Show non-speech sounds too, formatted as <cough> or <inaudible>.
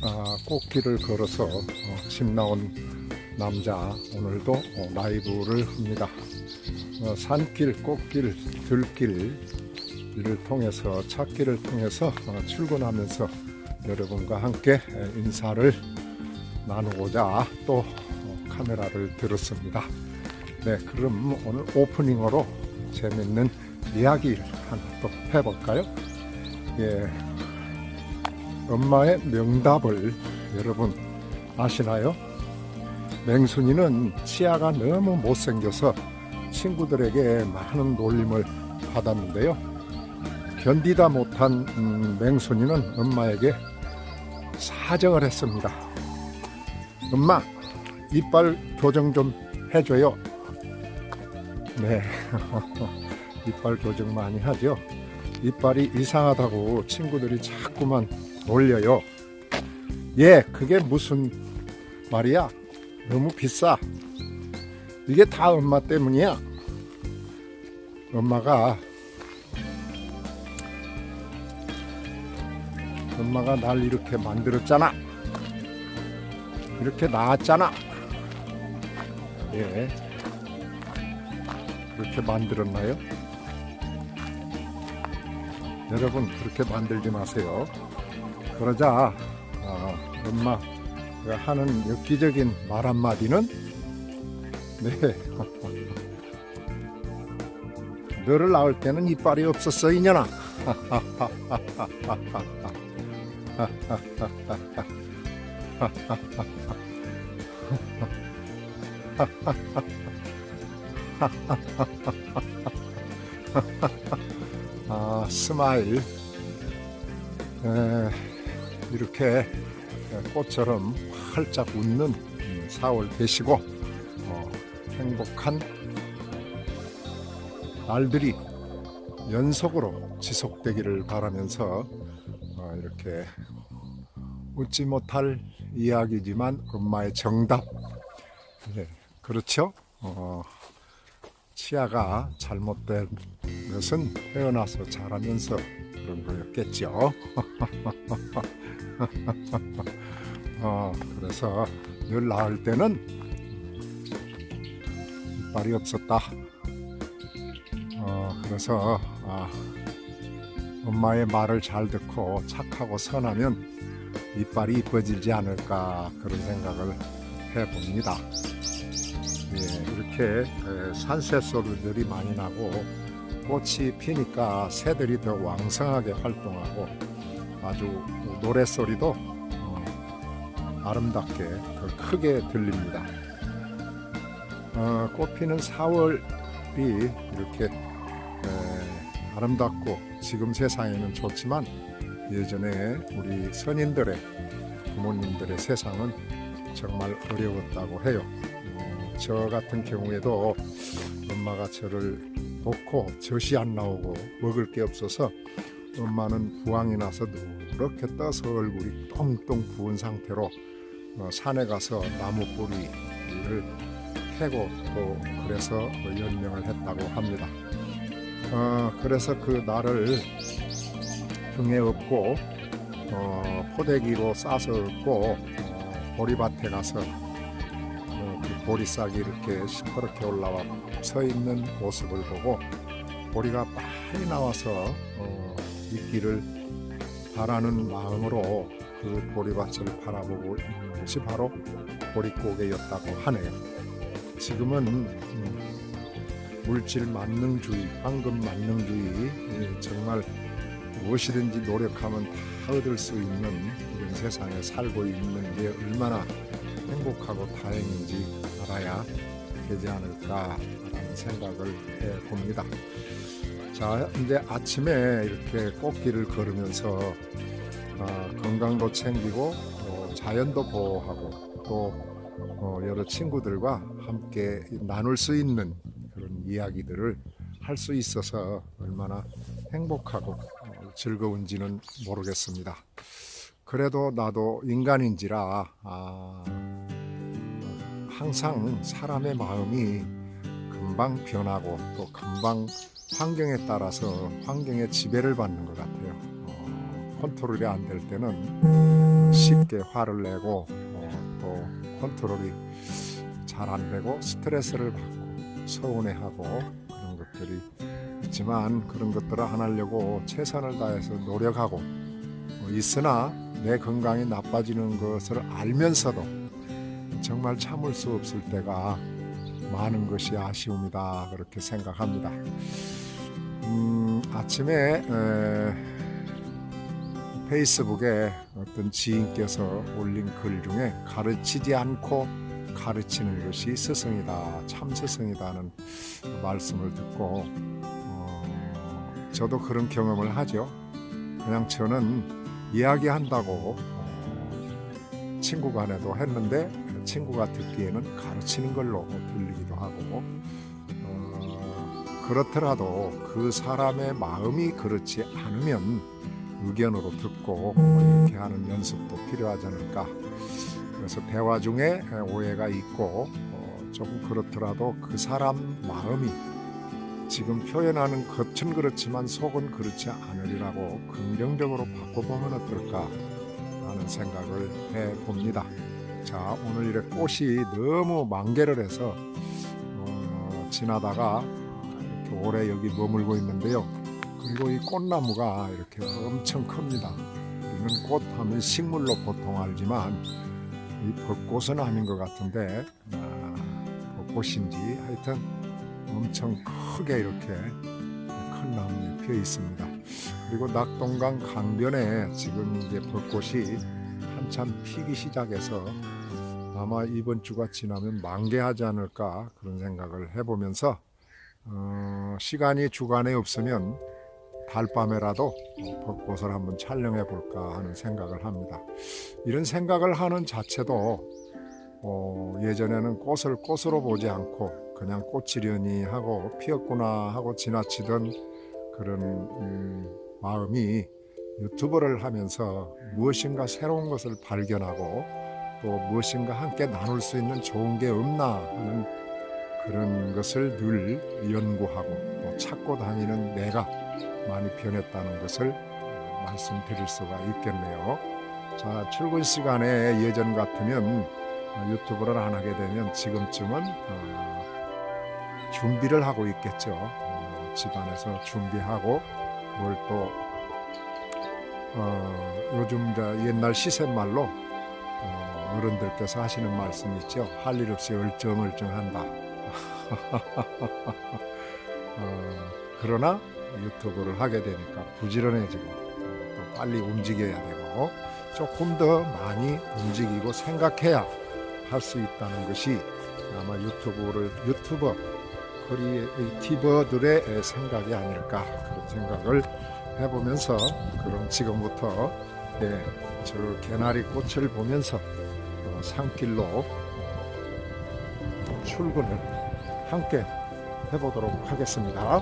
아, 꽃길을 걸어서 어, 집 나온 남자 오늘도 어, 라이브를 합니다. 어, 산길, 꽃길, 들길을 통해서 찾기를 통해서 어, 출근하면서 여러분과 함께 에, 인사를 나누고자 또 어, 카메라를 들었습니다. 네, 그럼 오늘 오프닝으로 재밌는 이야기를 하나 또 해볼까요? 예, 엄마의 명답을 여러분 아시나요? 맹순이는 치아가 너무 못생겨서 친구들에게 많은 놀림을 받았는데요. 견디다 못한 음, 맹순이는 엄마에게 사정을 했습니다. 엄마, 이빨 교정 좀 해줘요. 네, <laughs> 이빨 교정 많이 하죠. 이빨이 이상하다고 친구들이 자꾸만 놀려요. 예, 그게 무슨 말이야? 너무 비싸. 이게 다 엄마 때문이야. 엄마가 엄마가 날 이렇게 만들었잖아. 이렇게 낳았잖아. 예. 그렇게 만들었나요? 여러분 그렇게 만들지 마세요. 그러자 어, 엄마 가 하는 엽기적인 말 한마디는? 네. <laughs> 너를 낳을 때는 이빨이 없었어 이년아. <laughs> 아 스마일. 에, 이렇게 꽃처럼 활짝 웃는 4월 되시고 어, 행복한 날들이 연속으로 지속되기를 바라면서 어, 이렇게 웃지 못할 이야기지만 엄마의 정답 네, 그렇죠? 어, 치아가 잘못된 것은 태어나서 자라면서 그런 거였겠죠. <laughs> <laughs> 어, 그래서 늘 낳을 때는 이빨이 없었다. 어, 그래서 아, 엄마의 말을 잘 듣고 착하고 선하면 이빨이 이뻐지지 않을까 그런 생각을 해봅니다. 예, 이렇게 에, 산새 소리들이 많이 나고 꽃이 피니까 새들이 더 왕성하게 활동하고 아주 노랫소리도 어, 아름답게 더 크게 들립니다. 어, 꽃피는 4월이 이렇게 에, 아름답고 지금 세상에는 좋지만 예전에 우리 선인들의 부모님들의 세상은 정말 어려웠다고 해요. 어, 저 같은 경우에도 엄마가 저를 놓고 젖이 안 나오고 먹을 게 없어서 엄마는 부항이 나서 누렇게 떠서 얼굴이 똥똥 부은 상태로 어, 산에 가서 나무 뿌리를 캐고 또 그래서 연명을 했다고 합니다. 어, 그래서 그 날을 등에 업고 어, 포대기로 싸서 업고 어, 보리밭에 가서 어, 그 보리싹이 이렇게 시퍼렇게 올라와 서 있는 모습을 보고 보리가 빨리 나와서 어, 있기를 바라는 마음으로 그 보리밭을 바라보고 있는 것이 바로 보릿고개였다고 하네요. 지금은 음, 물질 만능주의, 황금 만능주의 예, 정말 무엇이든지 노력하면 다 얻을 수 있는 이런 세상에 살고 있는 게 얼마나 행복하고 다행인지 알아야 되지 않을까라는 생각을 해 봅니다. 자, 이제 아침에 이렇게 꽃길을 걸으면서 어, 건강도 챙기고 또 자연도 보호하고 또 어, 여러 친구들과 함께 나눌 수 있는 그런 이야기들을 할 수 있어서 얼마나 행복하고 어, 즐거운지는 모르겠습니다. 그래도 나도 인간인지라 아, 항상 사람의 마음이 금방 변하고 또 금방 환경에 따라서 환경의 지배를 받는 것 같아요. 어, 컨트롤이 안 될 때는 쉽게 화를 내고 어, 또 컨트롤이 잘 안 되고 스트레스를 받고 서운해하고 그런 것들이 있지만 그런 것들을 안 하려고 최선을 다해서 노력하고 어, 있으나 내 건강이 나빠지는 것을 알면서도 정말 참을 수 없을 때가 많은 것이 아쉬움이다 그렇게 생각합니다. 음, 아침에 에, 페이스북에 어떤 지인께서 올린 글 중에 가르치지 않고 가르치는 것이 스승이다, 참 스승이다는 말씀을 듣고 어, 저도 그런 경험을 하죠. 그냥 저는 이야기한다고 어, 친구 간에도 했는데 친구가 듣기에는 가르치는 걸로 들리기도 하고 어, 그렇더라도 그 사람의 마음이 그렇지 않으면 의견으로 듣고 뭐 이렇게 하는 연습도 필요하지 않을까 그래서 대화 중에 오해가 있고 어, 조금 그렇더라도 그 사람 마음이 지금 표현하는 겉은 그렇지만 속은 그렇지 않으리라고 긍정적으로 바꿔보면 어떨까 하는 생각을 해 봅니다. 자 오늘 이렇게 꽃이 너무 만개를 해서 어, 지나다가 이렇게 오래 여기 머물고 있는데요. 그리고 이 꽃나무가 이렇게 엄청 큽니다. 우리는 꽃 하면 식물로 보통 알지만 이 벚꽃은 아닌 것 같은데 아, 벚꽃인지 하여튼 엄청 크게 이렇게 큰 나무에 피어 있습니다. 그리고 낙동강 강변에 지금 이제 벚꽃이 한참 피기 시작해서 아마 이번 주가 지나면 만개하지 않을까 그런 생각을 해보면서 어, 시간이 주간에 없으면 달밤에라도 벚꽃을 한번 촬영해 볼까 하는 생각을 합니다. 이런 생각을 하는 자체도 어, 예전에는 꽃을 꽃으로 보지 않고 그냥 꽃이려니 하고 피었구나 하고 지나치던 그런 음, 마음이 유튜브를 하면서 무엇인가 새로운 것을 발견하고 또 무엇인가 함께 나눌 수 있는 좋은 게 없나 하는 그런 것을 늘 연구하고 또 찾고 다니는 내가 많이 변했다는 것을 어, 말씀드릴 수가 있겠네요. 자, 출근 시간에 예전 같으면 어, 유튜브를 안 하게 되면 지금쯤은 어, 준비를 하고 있겠죠. 어, 집안에서 준비하고 뭘또 어, 요즘 저 옛날 시샘말로 어, 어른들께서 하시는 말씀이 있죠. 할 일 없이 얼쩡얼쩡한다. <laughs> 어, 그러나 유튜브를 하게 되니까 부지런해지고 어, 또 빨리 움직여야 되고 조금 더 많이 움직이고 생각해야 할 수 있다는 것이 아마 유튜브를 유튜버 크리에이티버들의 생각이 아닐까 그런 생각을 해보면서 그럼 지금부터 예, 저 개나리 꽃을 보면서 어, 산길로 출근을 함께 해보도록 하겠습니다.